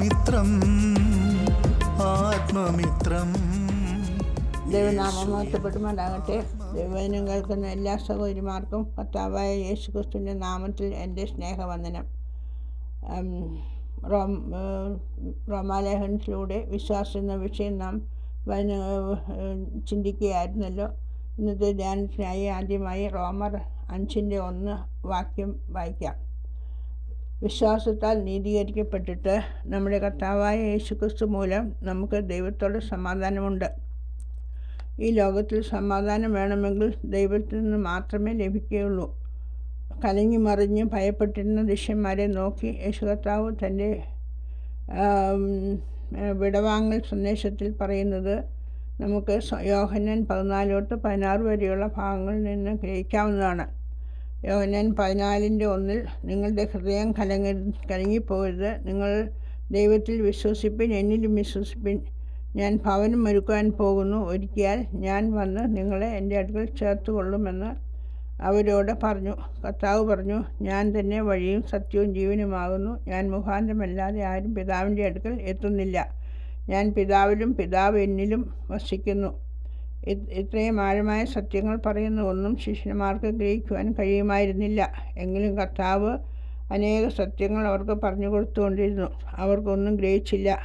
ആത്മമിത്രം ആത്മമിത്രം. ദൈവനാമം മഹത്വപ്പെടുമാറാകട്ടെ ദൈവവചനം കേൾക്കുന്ന എല്ലാ സഹോദരിമാർക്കും കർത്താവായ യേശു ക്രിസ്തുവിന്റെ നാമത്തിൽ എന്റെ സ്നേഹവന്ദനം. റോം റോമാലേഖനത്തിലൂടെ വിശ്വാസം എന്ന വിഷയം നാം വന ചിന്തിക്കുകയായിരുന്നല്ലോ. ഇന്നത്തെ ധ്യാനത്തിനായി ആദ്യമായി റോമർ അഞ്ചിന്റെ ഒന്ന് വാക്യം വായിക്കാം. വിശ്വാസത്താൽ നീതീകരിക്കപ്പെട്ടിട്ട് നമ്മുടെ കർത്താവായ യേശുക്രിസ്തു മൂലം നമുക്ക് ദൈവത്തോട് സമാധാനമുണ്ട്. ഈ ലോകത്തിൽ സമാധാനം വേണമെങ്കിൽ ദൈവത്തിൽ നിന്ന് മാത്രമേ ലഭിക്കുകയുള്ളൂ. കലങ്ങി മറിഞ്ഞ് ഭയപ്പെട്ടിരുന്ന ശിഷ്യന്മാരെ നോക്കി യേശു കർത്താവ് തന്റെ വിടവാങ്ങൽ സന്ദേശത്തിൽ പറയുന്നത് നമുക്ക് യോഹനൻ യോഹന്നാൻ പതിനാല് തൊട്ട് പതിനാറ് വരെയുള്ള ഭാഗങ്ങളിൽ നിന്ന് ഗ്രഹിക്കാവുന്നതാണ്. യോഹന്നാൻ പതിനാലിന്റെ ഒന്നിൽ നിങ്ങളുടെ ഹൃദയം കലങ്ങി കലങ്ങിപ്പോകരുത്. നിങ്ങൾ ദൈവത്തിൽ വിശ്വസിപ്പിൻ എന്നിലും വിശ്വസിപ്പിൻ. ഞാൻ ഭവനം ഒരുക്കുവാൻ പോകുന്നു. ഒരുക്കിയാൽ ഞാൻ വന്ന് നിങ്ങളെ എന്റെ അടുക്കൽ ചേർത്ത് കൊള്ളുമെന്ന് അവരോട് പറഞ്ഞു. കർത്താവ് പറഞ്ഞു ഞാൻ തന്നെ വഴിയും സത്യവും ജീവനുമാകുന്നു. ഞാൻ മുഖാന്തരമല്ലാതെ ആരും പിതാവിന്റെ അടുക്കൽ എത്തുന്നില്ല. ഞാൻ പിതാവിലും പിതാവ് എന്നിലും വസിക്കുന്നു. ഇത്രയും ആഴമായ സത്യങ്ങൾ പറയുന്ന ഒന്നും ശിഷ്യന്മാർക്ക് ഗ്രഹിക്കുവാൻ കഴിയുമായിരുന്നില്ല. എങ്കിലും കർത്താവ് അനേക സത്യങ്ങൾ അവർക്ക് പറഞ്ഞു കൊടുത്തുകൊണ്ടിരുന്നു. അവർക്കൊന്നും ഗ്രഹിച്ചില്ല.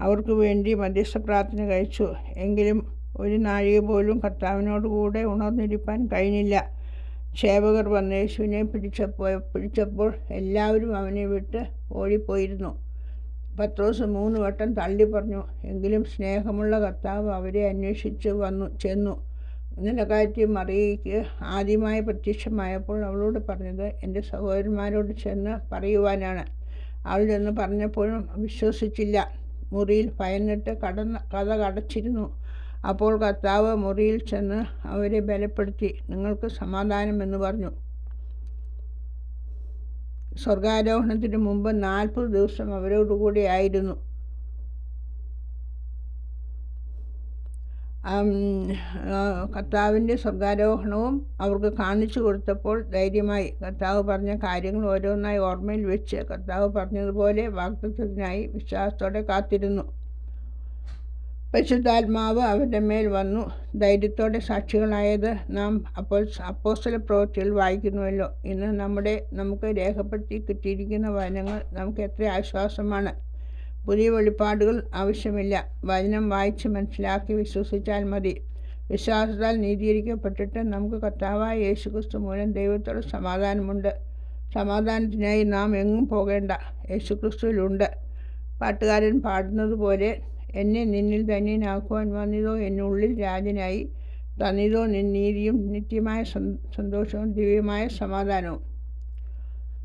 അവർക്ക് വേണ്ടി മധ്യസ്ഥ പ്രാർത്ഥന കഴിച്ചു. എങ്കിലും ഒരു നാഴിക പോലും കർത്താവിനോട് കൂടെ ഉണർന്നിരിപ്പാൻ കഴിഞ്ഞില്ല. സേവകർ വന്ന് യേശുവിനെ പിടിച്ചപ്പോൾ പിടിച്ചപ്പോൾ എല്ലാവരും അവനെ വിട്ട് ഓടിപ്പോയിരുന്നു. പത്രോസ് മൂന്ന് വട്ടം തള്ളി പറഞ്ഞു. എങ്കിലും സ്നേഹമുള്ള കർത്താവ് അവരെ അന്വേഷിച്ച് വന്നു ചെന്നു. നിലകാറ്റി മറിയയ്ക്ക് ആദ്യമായി പ്രത്യക്ഷമായപ്പോൾ അവളോട് പറഞ്ഞത് എന്റെ സഹോദരന്മാരോട് ചെന്ന് പറയുവാനാണ്. അവൾ ചെന്ന് പറഞ്ഞപ്പോഴും വിശ്വസിച്ചില്ല. മുറിയിൽ ഭയന്നിട്ട് കടന്ന് കഥ കടച്ചിരുന്നു. അപ്പോൾ കർത്താവ് മുറിയിൽ ചെന്ന് അവരെ ബലപ്പെടുത്തി നിങ്ങൾക്ക് സമാധാനം എന്ന് പറഞ്ഞു. സ്വർഗാരോഹണത്തിന് മുമ്പ് നാൽപ്പത് ദിവസം അവരോടുകൂടി ആയിരുന്നു. ആം, ആ, കർത്താവിന്റെ സ്വർഗാരോഹണവും അവർക്ക് കാണിച്ചു കൊടുത്തപ്പോൾ ധൈര്യമായി. കർത്താവ് പറഞ്ഞ കാര്യങ്ങൾ ഓരോന്നായി ഓർമ്മയിൽ വെച്ച് കർത്താവ് പറഞ്ഞതുപോലെ വാക്തത്വത്തിനായി വിശ്വാസത്തോടെ കാത്തിരുന്നു. പരിശുദ്ധാത്മാവ് അവരുടെ മേൽ വന്നു. ധൈര്യത്തോടെ സാക്ഷികളായത് നാം അപ്പോൾ അപ്പോസ്റ്റല പ്രവൃത്തിയിൽ വായിക്കുന്നുവല്ലോ. ഇന്ന് നമ്മുടെ നമുക്ക് രേഖപ്പെടുത്തി കിട്ടിയിരിക്കുന്ന വചനങ്ങൾ നമുക്ക് എത്ര ആശ്വാസമാണ്. പുതിയ വെളിപ്പാടുകൾ ആവശ്യമില്ല. വചനം വായിച്ച് മനസ്സിലാക്കി വിശ്വസിച്ചാൽ മതി. വിശ്വാസത്താൽ നീതീകരിക്കപ്പെട്ടിട്ട് നമുക്ക് കർത്താവായ യേശുക്രിസ്തു മൂലം ദൈവത്തോട് സമാധാനമുണ്ട്. സമാധാനത്തിനായി നാം എങ്ങും പോകേണ്ട. യേശുക്രിസ്തുവിലുണ്ട്. പാട്ടുകാരൻ പാടുന്നത് പോലെ എന്നെ നിന്നിൽ ധന്യനാക്കുവാൻ വന്നതോ എന്നുള്ളിൽ രാജനായി തന്നിതോ നീതിയും നിത്യമായ സന്തോഷവും ദിവ്യമായ സമാധാനവും.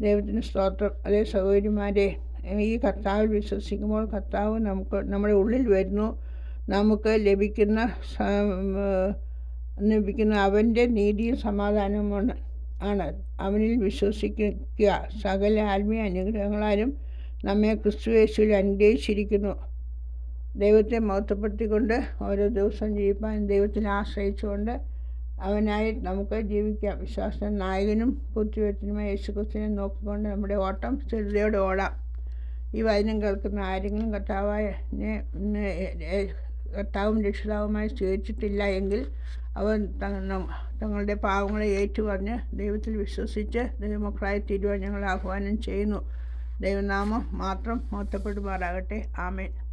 ദൈവത്തിന് സ്തോത്രം. അതേ സഹോദരിമാരെ ഈ കർത്താവിൽ വിശ്വസിക്കുമ്പോൾ കർത്താവ് നമുക്ക് നമ്മുടെ ഉള്ളിൽ വരുന്നു. നമുക്ക് ലഭിക്കുന്ന ലഭിക്കുന്ന അവന്റെ നീതിയും സമാധാനവുമാണ് ആണ് അവനിൽ വിശ്വസിക്കുക. സകല ആത്മീയ അനുഗ്രഹങ്ങളാലും നമ്മെ ക്രിസ്തുവേശുവിൽ അനുഗ്രഹിച്ചിരിക്കുന്നു. ദൈവത്തെ മഹത്വപ്പെടുത്തിക്കൊണ്ട് ഓരോ ദിവസം ജീവിപ്പാൻ ദൈവത്തിനെ ആശ്രയിച്ചുകൊണ്ട് അവനായി നമുക്ക് ജീവിക്കാം. വിശ്വാസ നായകനും പൂർത്തിവെത്തിനുമായ യേശുക്രിസ്തുവിനെ നോക്കിക്കൊണ്ട് നമ്മുടെ ഓട്ടം സ്ഥിരതയോടെ ഓടാം. ഈ വചനം കേൾക്കുന്ന ആരെങ്കിലും കർത്താവായ കർത്താവും രക്ഷിതാവുമായി സ്വീകരിച്ചിട്ടില്ല എങ്കിൽ അവൻ തങ്ങളുടെ പാവങ്ങളെ ഏറ്റുപറഞ്ഞ് ദൈവത്തിൽ വിശ്വസിച്ച് ദൈവമക്കളായി തീരുവാൻ ഞങ്ങൾ ആഹ്വാനം ചെയ്യുന്നു. ദൈവനാമം മാത്രം മഹത്വപ്പെടുമാറാകട്ടെ. ആമേൻ.